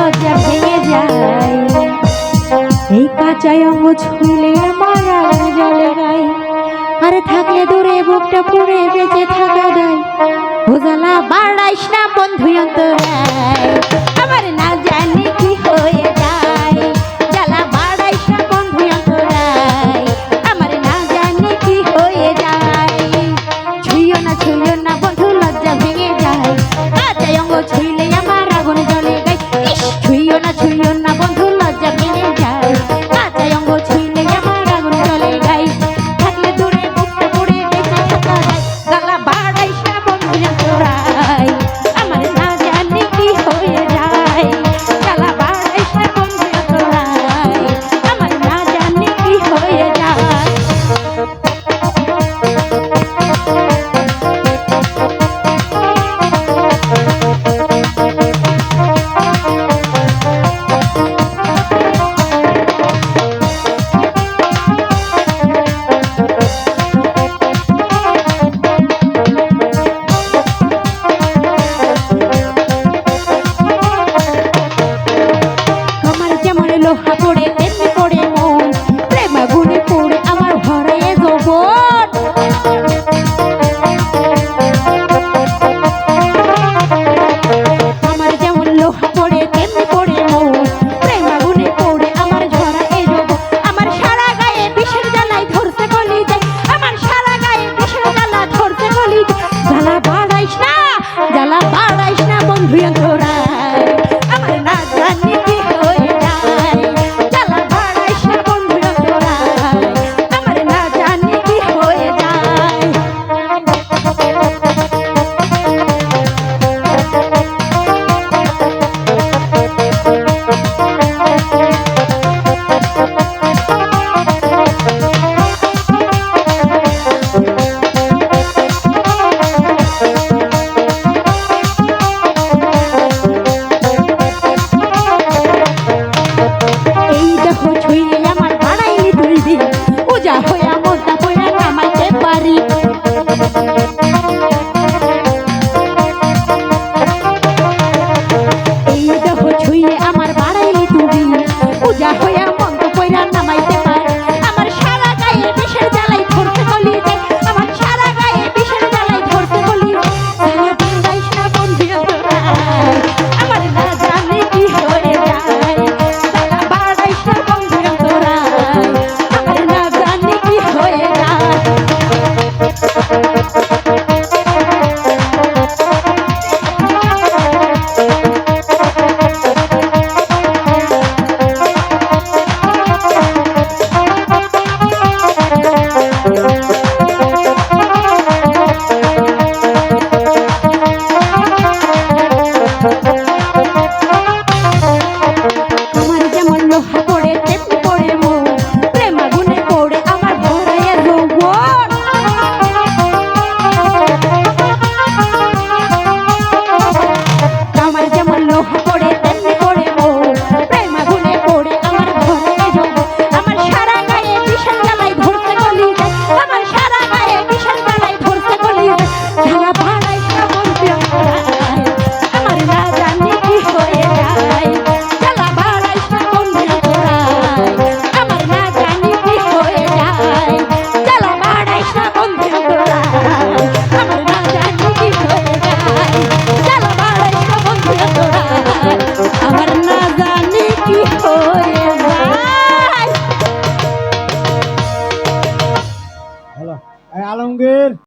দরজা ভেঙে যায়। এই কাঁচায় অঙ্গ ছুঁলে আমার জলে গাই আর থাকলে দূরে বুকটা পুড়ে বেঁচে থাকা দেয় ভোজালা বাড়াইস না বন্ধু অন্তরায়। করে